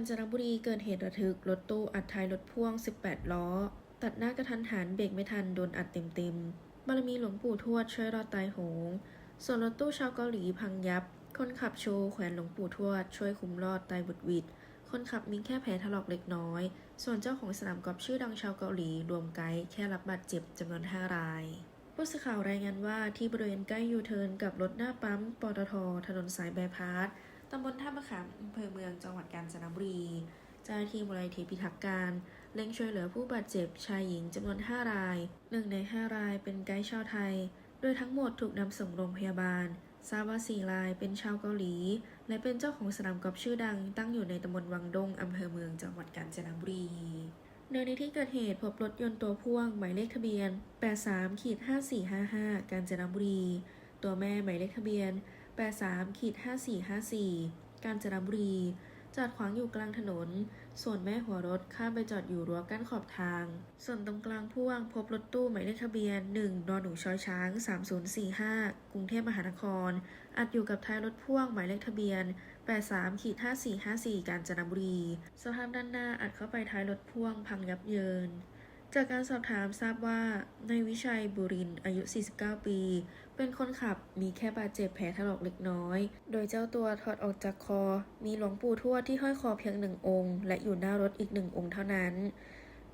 ญจนบุรีเกิดเหตุระทึก รถตู้อัดท้ายรถพ่วง 18 ล้อ ตัดหน้ากระทันหันเบรกไม่ทันโดนอัดเต็มๆ บารมีหลวงปู่ทวดช่วยรอดตายโหง ส่วนรถตู้ชาวเกาหลีพังยับ คนขับโชว์แขวนหลวงปู่ทวด ช่วยคุมรอดตายบุดหวิดคนขับมีแค่แผลถลอกเล็กน้อย ส่วนเจ้าของสนามกอล์ฟชื่อดังชาวเกาหลี รวมไกด์แค่รับบาดเจ็บจำนวน 5 ราย ผู้สื่อข่าวรายงานว่าที่บริเวณใกล้ยูเทิร์นกับรถหน้าปั๊มปตทถนนสายแบายพาส ตำบลท่ามะขามอำเภอเมืองจังหวัดกาญจนบุรี เจ้าหน้าที่มูลนิธิพิทักษ์การเร่งช่วยเหลือผู้บาดเจ็บชายหญิงจำนวน 5 ราย หนึ่งใน 5 รายเป็นไกด์ชาวไทย โดยทั้งหมดถูกนำส่งโรงพยาบาล ทราบว่า 4 รายเป็นชาวเกาหลี และเป็นเจ้าของสนามกอล์ฟชื่อดัง ตั้งอยู่ในตำบลวังดงอำเภอเมืองจังหวัดกาญจนบุรีโดยในที่เกิดเหตุพบรถยนต์ตัวพ่วง หมายเลขทะเบียน 83-5455 กาญจนบุรี ตัวแม่หมายเลขทะเบียน 83ขีด5454 กาญจนบุรี จอดขวางอยู่กลางถนน ส่วนแม่หัวรถข้ามไปจอดอยู่รั้วกั้นขอบทาง ส่วนตรงกลางพ่วงพบรถตู้หมายเลขทะเบียน 1 นหนูชอยช้าง 3045 กรุงเทพมหานคร อัดอยู่กับท้ายรถพ่วงหมายเลขทะเบียน 83ขีด5454 กาญจนบุรี สภาพด้านหน้าอัดเข้าไปท้ายรถพ่วงพังยับเยินจากการสอบถามทราบว่า นายวิชัยบุรินอายุ 49 ปี เป็นคนขับมีแค่บาดเจ็บแผลถลอกเล็กน้อย โดยเจ้าตัวถอดออกจากคอ มีหลวงปู่ทวดที่ห้อยคอเพียงหนึ่งองค์ และอยู่หน้ารถอีกหนึ่งองค์เท่านั้น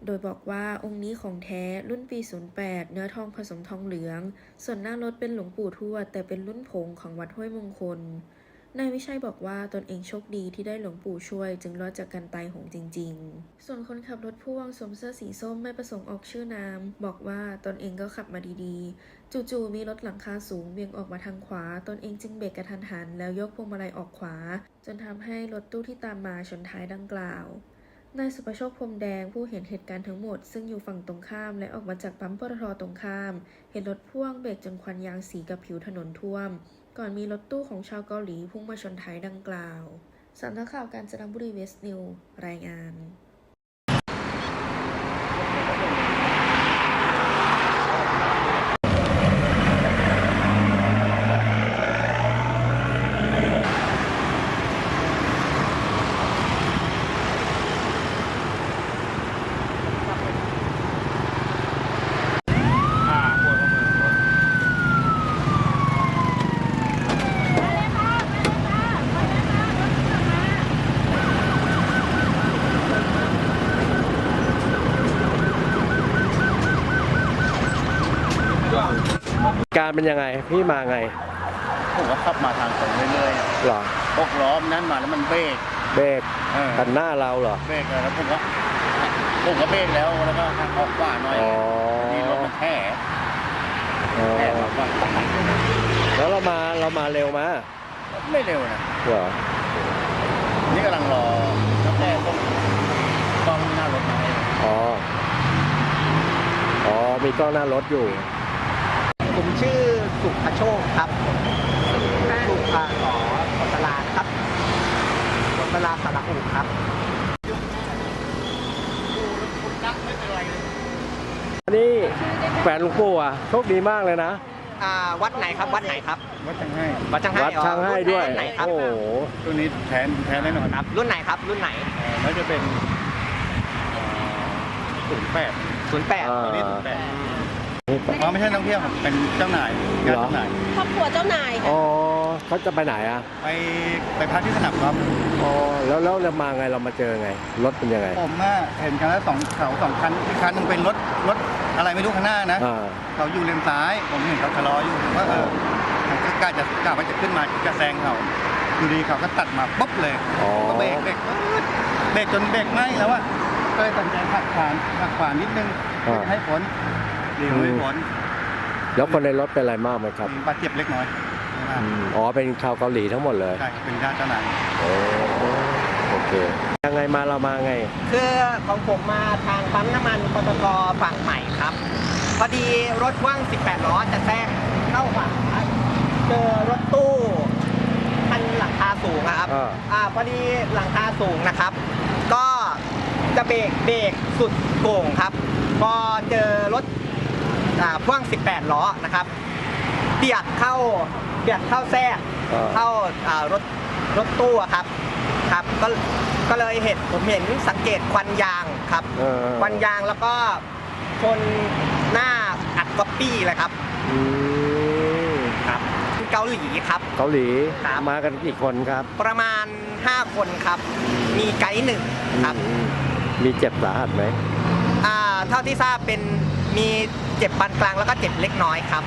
โดยบอกว่าองค์นี้ของแท้รุ่นปี 08 เนื้อทองผสมทองเหลือง ส่วนหน้ารถเป็นหลวงปู่ทวดแต่เป็นรุ่นผงของวัดห้วยมงคล นายวิชัยบอกว่าตนเองโชคดีที่ได้หลวงปู่ช่วย จึงรอดจากการตายโหงจริง ๆ ส่วนคนขับรถพ่วงสวมเสื้อสีส้มไม่ประสงค์ออกชื่อนาม บอกว่าตนเองก็ขับมาดีๆ จู่ๆมีรถหลังคาสูงเบี่ยงออกมาทางขวา ตนเองจึงเบรกกระทันหัน แล้วยกพวงมาลัยออกขวา จนทำให้รถตู้ที่ตามมาชนท้ายดังกล่าวนายสุประโชคพรมแดงผู้เห็นเหตุการณ์ทั้งหมด ซึ่งอยู่ฝั่งตรงข้ามและออกมาจากปั๊มปตทตรงข้าม เห็นรถพ่วงเบรกจนควันยางสีกับผิวถนนท่วม ก่อนมีรถตู้ของชาวเกาหลีพุ่งมาชนท้ายดังกล่าวสำนักข่าวการจนบุรีเวสต์นิวรายงาน การเป็นยังไง พี่มาไงผมก็ขับมาทางตรงเรื่อยเหรอๆหกล้อมนนั่นมาแล้วมันเบรกเบรกเออตัดหน้าเราเหรอ เบรกแล้วผมก็ผมก็เบรกแล้วแล้วก็หักออกขวาหน่อยอ๋อ นี่รถมันแท้อ๋อแท้เราก็แล้วเรามาเรามาเร็วมาไม่เร็วนะ เหรอนี่กำลังรอแล้วแท้ต้องกล้องหน้ารถมาให้อ๋ออ๋อมีกล้องหน้ารถอยู่ ผมชื่อสุภโชคครับสุภาขอขอตลาดครับขอตลาดสระอุครับนี่แฟนหลวงปู่อะโชคดีมากเลยนะ อ่าวัดไหนครับวัดไหนครับวัดจังให้วัดช่างให้วัดช่างให้ด้วยรุ่นไหนครับโอ้โหตัวนี้แทนแทนแน่นอนครับ รุ่นไหนครับ รุ่นไหนเอ่อแล้วจะเป็นศูนย์แปด08ตัวนี้ศูนย์แปดนี่ อ๋อไม่ใช่นักท่องเที่ยวครับเป็นเจ้านายงานเจ้านายครอบครัวเจ้านายค่ะอ๋อเขาจะไปไหนอะไปไปพักที่สนามกอล์ฟอ๋อแล้วแล้วเรามาไงเรามาเจอไง รถเป็นยังไงผมอะเห็นกันแล้วสองเขาสองคันอีกคันหนึงเป็นรถรถอะไรไม่รู้ข้างหน้านะ อ่า เขาอยู่เลนซ้าย ผมเห็นเขาชะลออยู่ผมว่าเออผมก็กล้าจะกล้าว่าจะขึ้นมาจะแซงเขาอยู่ดีเขาก็ตัดมาปุ๊บเลยอ๋อ ก็เบรกเบรกปึ๊ดเบรกจนเบรกไหมแล้วอะก็เลยตัดสินใจหักขวานหักขวานนิดนึงอ่าให้ผล ดีไม่ผลแล้วคนในรถเป็นอะไรมากไหมครับมีบาดเจ็บเล็กน้อยไม่มากอืมอ๋อเป็นชาวเกาหลีทั้งหมดเลยใช่เป็นญาติเจ้านายโอ้โอเคยังไงมาเรามาไง คือของผมมาทางปั๊มน้ำมันปตทฝั่งใหม่ครับ พอดีรถว่าง 18 ล้อจะแทรกเข้าขวาเจอรถตู้คันหลังคาสูงอะครับอ่า อ่าพอดีหลังคาสูงนะครับ ก็จะเบรกเบรกสุดโก่งครับ พอเจอรถอ่า พ่วง 18 ล้อนะครับเบียดเข้าเบียดเข้าแทรกอ่า เข้าอ่ารถรถตู้อะครับครับก็ก็เลยเห็นผมเห็นสังเกตควันยางครับ เออควันยางแล้วก็คนหน้าอัดก๊อปปี้เลยครับอืมครับเกาหลีครับ เกาหลีครับ มากันกี่คนครับประมาณ 5 คนครับ มีไกด์หนึ่งครับอืมมีเจ็บสาหัสไหมอ่าเท่าที่ทราบเป็นมี เจ็บปานกลางแล้วก็เจ็บเล็กน้อยครับ